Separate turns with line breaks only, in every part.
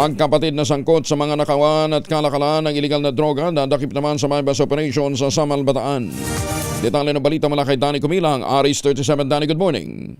Magkapatid na sangkot sa mga nakawan at kalakalan ng iligal na droga dadakip naman sa may bus operation sa Samal Bataan. Detalye ng balita mula kay Danny Kumilang, Aris 37. Danny, good morning.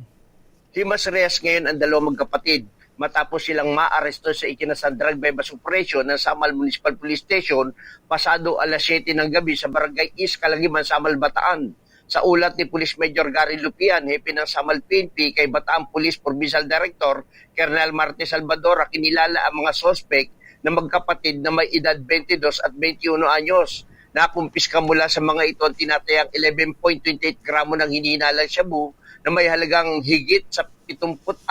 Himas Reyes ngayon ang dalawang magkapatid matapos silang maaresto sa ikinasang drug bypass operation ng Samal Municipal Police Station pasado alas 7 ng gabi sa Barangay East, Kalagiman, Samal, Bataan. Sa ulat ni Police Major Gary Lupian, hepe ng Samal PNP kay Bataan Police Provincial Director Colonel Marte Salvador, kinilala ang mga sospek na magkapatid na may edad 22 at 21 anyos. Nakumpiska mula sa mga ito ang tinatayang 11.28 gramo ng hinihinalang shabu na may halagang higit sa 74,000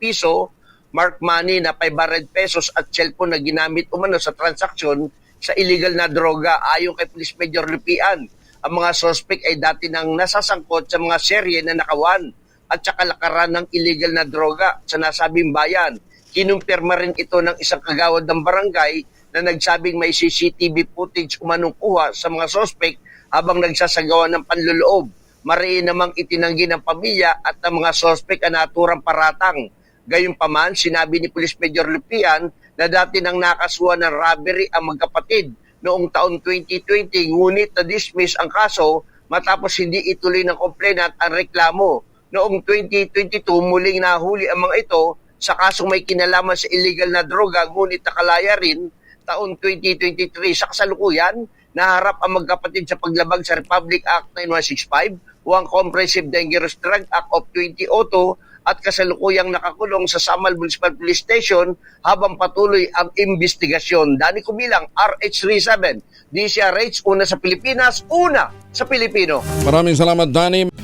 piso, mark money na 500 pesos at cellphone na ginamit umano sa transaksyon sa illegal na droga ayon kay Police Major Lupian. Ang mga suspect ay dati nang nasasangkot sa mga serye na nakawan at saka lakaran ng illegal na droga sa nasabing bayan. Kinumpirma rin ito ng isang kagawad ng barangay na nagsabing may CCTV footage umanong kuha sa mga suspect habang nagsasagawa ng panluloob. Mariin namang itinanggi ng pamilya at ng mga sospek ang naturang paratang. Gayunpaman, sinabi ni Police Major Lupian na dati nang nakasuhan ng robbery ang magkapatid noong taon 2020 ngunit na-dismiss ang kaso matapos hindi ituloy ng complainant ang reklamo. Noong 2022 muling nahuli ang mga ito sa kasong may kinalaman sa illegal na droga ngunit nakalaya rin taon 2023 sa kasalukuyan naharap ang magkapatid sa paglabag sa Republic Act 9165 o ang Comprehensive Dangerous Drug Act of 2002 at kasalukuyang nakakulong sa Samal Municipal Police Station habang patuloy ang investigasyon. Dani Kumilang, RH37, DCRH, una sa Pilipinas, una sa Pilipino.
Maraming salamat, Danny.